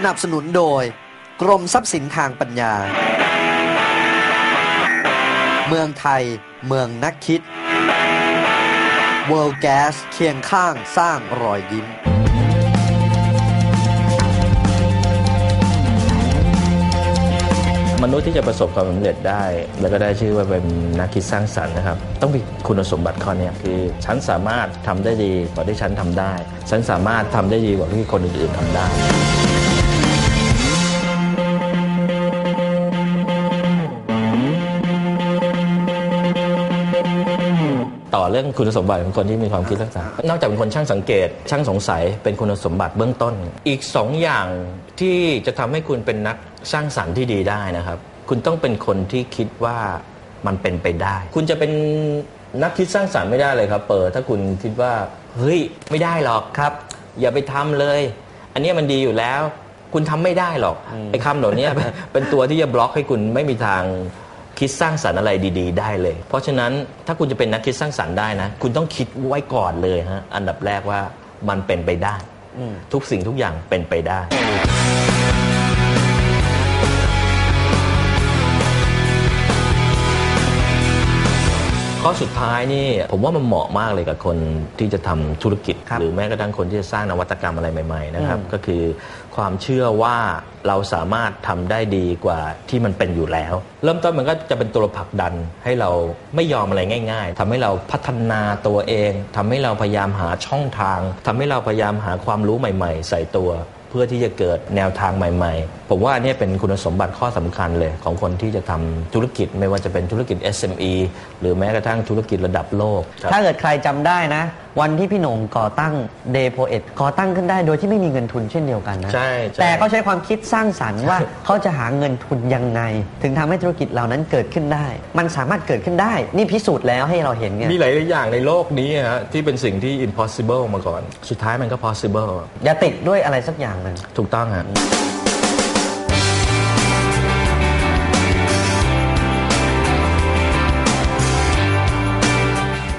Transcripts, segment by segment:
สนับสนุนโดย กรมทรัพย์สินทางปัญญา เมืองไทย เมืองนักคิด World Gas เคียงข้างสร้างรอยยิ้ม มนุษย์ที่จะประสบความสำเร็จได้ แล้วก็ได้ชื่อว่าเป็นนักคิดสร้างสรรค์นะครับ ต้องมีคุณสมบัติข้อนี้คือ ฉันสามารถทำได้ดีกว่าที่ฉันทำได้ ฉันสามารถทำได้ดีกว่าที่คนอื่นๆทำได้ ต่อเรื่องคุณสมบัติของคนที่มีความคิดสร้างสรรค์นอกจากเป็นคนช่างสังเกต ช่างสงสัยเป็นคุณสมบัติเบื้องต้น อีกสองอย่างที่จะทำให้คุณเป็นนักสร้างสรรค์ที่ดีได้นะครับ คุณต้องเป็นคนที่คิดว่ามันเป็นไปได้ คุณจะเป็นนักคิดสร้างสรรค์ไม่ได้เลยครับ เปิดถ้าคุณคิดว่าเฮ้ยไม่ได้หรอกครับ อย่าไปทำเลย อันนี้มันดีอยู่แล้ว คุณทำไม่ได้หรอกไอ้คำเหล่านี้เป็นตัวที่จะบล็อกให้คุณไม่มีทาง คิดสร้างสรรค์อะไรดี ๆ ได้เลย เพราะฉะนั้นถ้าคุณจะเป็นนักคิดสร้างสรรค์ได้นะ คุณต้องคิดไว้ก่อนเลยฮะอันดับแรกว่ามันเป็นไปได้ ทุกสิ่งทุกอย่างเป็นไปได้ ข้อสุดท้ายนี่ผมว่ามันเหมาะมากเลยกับคนที่จะทำธุรกิจ ครับหรือแม้กระทั่งคนที่จะสร้างนวัตกรรมอะไรใหม่ ๆ นะครับก็คือความเชื่อว่าเราสามารถทำได้ดีกว่าที่มันเป็นอยู่แล้ว เริ่มต้นมันก็จะเป็นตัวผลักดันให้เราไม่ยอมอะไรง่ายๆทำให้เราพัฒนาตัวเองทำให้เราพยายามหาช่องทางทำให้เราพยายามหาความรู้ใหม่ ๆ ใส่ตัวเพื่อที่จะเกิดแนวทางใหม่ ๆ ผมว่าอันนี้เป็นคุณสมบัติข้อสำคัญเลยของคนที่จะทำธุรกิจไม่ว่าจะเป็นธุรกิจ SME หรือแม้กระทั่งธุรกิจระดับโลก ถ้าเกิดใครจำได้นะ วันที่พี่หนงก่อตั้ง Day p o e t ก่อตั้งขึ้นได้โดยที่ไม่มีเงินทุนเช่นเดียวกันนะใช่ใช่ แต่เขาใช้ความคิดสร้างสรรค์ว่าเขาจะหาเงินทุนยังไง ถึงทำให้ธุรกิจเหล่านั้นเกิดขึ้นได้ มันสามารถเกิดขึ้นได้ นี่พิสูจน์แล้วให้เราเห็นไงมีหลาย ๆ อย่างในโลกนี้ฮะที่เป็นสิ่งที่ impossible มาก่อน สุดท้ายมันก็ possible อย่าติดด้วยอะไรสักอย่างหนึ่ง ถูกต้องฮะ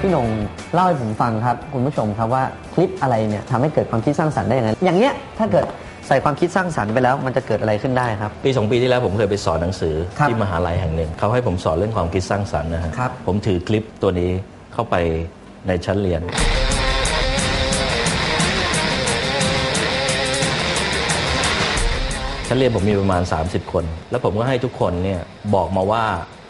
พี่หนงเล่าให้ผมฟังครับ คุณผู้ชมครับว่าคลิปอะไรเนี่ยทำให้เกิดความคิดสร้างสรรค์ได้ยังไงอย่างเนี้ยถ้าเกิดใส่ความคิดสร้างสรรค์ไปแล้วมันจะเกิดอะไรขึ้นได้ครับ ปีสองปีที่แล้วผมเคยไปสอนหนังสือครับที่มหาลัยแห่งหนึ่งเขาให้ผมสอนเรื่องความคิดสร้างสรรค์นะฮะครับ ผมถือคลิปตัวนี้เข้าไปในชั้นเรียน ชั้นเรียนผมมีประมาณ 30 คน แล้วผมก็ให้ทุกคนเนี่ยบอกมาว่า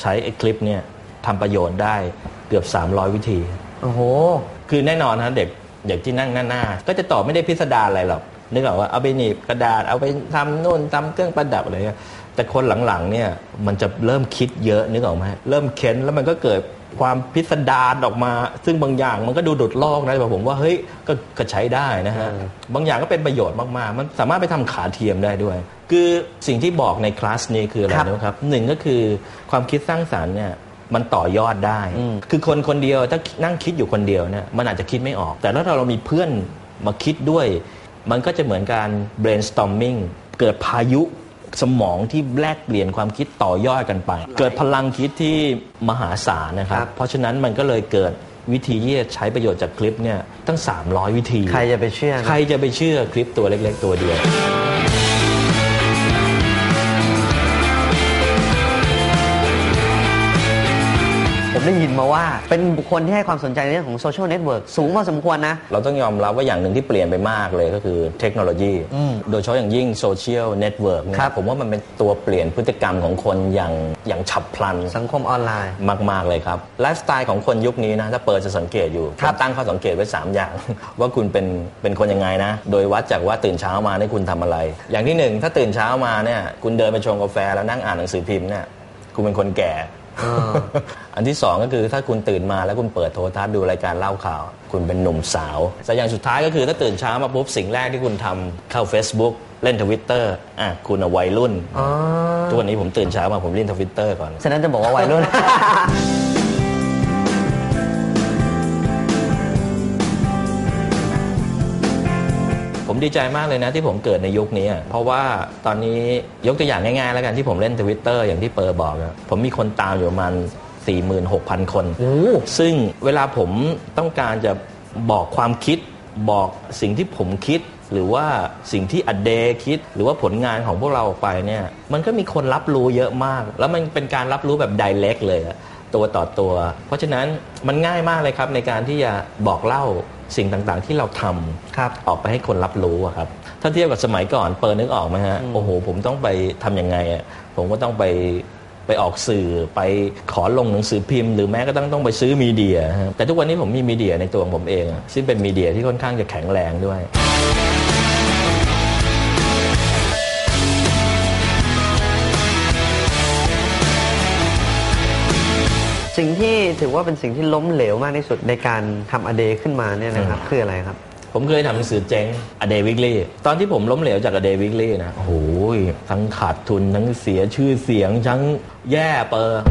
ใช้ไอ้คลิปเนี่ยทำประโยชน์ได้เกือบ 300 วิธี โอ้โห คือแน่นอนนะเด็กเด็กที่นั่งหน้าๆก็จะตอบไม่ได้พิสดารอะไรหรอกนึกออกว่าเอาไปหนีบกระดาษเอาไปทำนู่นทำเครื่องประดับอะไรเงี้ยแต่คนหลังๆเนี่ยมันจะเริ่มคิดเยอะนึกออกไหมเริ่มเค้นแล้วมันก็เกิดความพิสดารออกมา ซึ่งบางอย่างมันก็ดูดุดลอกนะแต่ผมว่าเฮ้ยก็ก็ใช้ได้นะฮะอืมบางอย่างก็เป็นประโยชน์มากๆ มันสามารถไปทำขาเทียมได้ด้วย คือสิ่งที่บอกในคลาสนี้คืออะไรนะครับหนึ่งก็คือความคิดสร้างสรรค์เนี่ยมันต่อยอดได้ คือคนคนเดียวถ้านั่งคิดอยู่คนเดียวเนี่ยมันอาจจะคิดไม่ออก แต่ถ้าเรามีเพื่อนมาคิดด้วย มันก็จะเหมือนการ brainstorming เกิดพายุสมองที่แลกเปลี่ยนความคิดต่อยอดกันไป เกิดพลังคิดที่มหาศาลนะครับครับเพราะฉะนั้นมันก็เลยเกิดวิธีที่จะใช้ประโยชน์จากคลิปเนี่ยตั้ง 300 วิธี ใครจะไปเชื่อนะใครจะไปเชื่อคลิปตัวเล็ก ๆ ตัวเดียว ผมได้ยินมาว่า เป็นบุคคลที่ให้ความสนใจในเรื่องของโซเชียลเน็ตเวิร์กสูงพอสมควรนะ เราต้องยอมรับว่าอย่างหนึ่งที่เปลี่ยนไปมากเลยก็คือเทคโนโลยี อืมโดยเฉพาะอย่างยิ่งโซเชียลเน็ตเวิร์กเนี่ยครับ ผมว่ามันเป็นตัวเปลี่ยนพฤติกรรมของคนอย่างอย่างฉับพลัน สังคมออนไลน์ มาก ๆ เลยครับไลฟ์สไตล์ของคนยุคนี้นะ ถ้าเปิดจะสังเกตอยู่ครับผมตั้งข้อสังเกตไว้ 3 อย่าง ว่าคุณเป็นเป็นคนยังไงนะ โดยวัดจากว่าตื่นเช้ามาเนี่ยคุณทำอะไร อย่างที่หนึ่งถ้าตื่นเช้ามาเนี่ยคุณเดินไปชงกาแฟแล้วนั่งอ่านหนังสือพิมพ์เนี่ยคุณเป็นคนแก่ อ่าอันที่สองก็คือถ้าคุณตื่นมาแล้วคุณเปิดโทรทัศน์ดูรายการเล่าข่าว คุณเป็นหนุ่มสาวแต่อย่างสุดท้ายก็คือถ้าตื่นเช้ามาปุ๊บสิ่งแรกที่คุณทำเข้า Facebook เล่นทวิตเตอร์อะคุณอะวัยรุ่นอ๋อทุกวันนี้ผมตื่นเช้ามาผมเล่นทวิตเตอร์ก่อนฉะนั้นจะบอกว่าวัยรุ่น ดีใจมากเลยนะที่ผมเกิดในยุคนี้อะเพราะว่าตอนนี้ยกตัวอย่างง่ายๆ แล้วกันที่ผมเล่นทวิตเตอร์อย่างที่เปอร์บอกอะผมมีคนตามอยู่ประมาณ46,000 คน โอ้ซึ่งเวลาผมต้องการจะบอกความคิด บอกสิ่งที่ผมคิด หรือว่าสิ่งที่อเดคิด หรือว่าผลงานของพวกเราออกไปเนี่ยมันก็มีคนรับรู้เยอะมาก แล้วมันเป็นการรับรู้แบบ d i เ e c t เลยอะ ตัวต่อตัว เพราะฉะนั้นมันง่ายมากเลยครับในการที่จะบอกเล่าสิ่งต่างๆ ที่เราทำครับออกไปให้คนรับรู้อะครับถ้าเทียบกับสมัยก่อนเปิดนึกออกไหมฮะโอ้โห ผมต้องไปทำยังไงอะผมก็ต้องไปไปออกสื่อไปขอลงหนังสือพิมพ์หรือแม้ก็ต้องต้องไปซื้อมีเดียฮะแต่ทุกวันนี้ผมมีมีเดียในตัวของผมเองอะซึ่งเป็นมีเดียที่ค่อนข้างจะแข็งแรงด้วย สิ่งที่ถือว่าเป็นสิ่งที่ล้มเหลวมากที่สุดในการทำอเดขึ้นมาเนี่ยนะครับคืออะไรครับ ผมเคยทำหนังสือเจ๊ง A Day Weekly ตอนที่ผมล้มเหลวจาก A Day Weekly นะโอ้โหทั้งขาดทุนทั้งเสียชื่อเสียงทั้งแย่เปอร์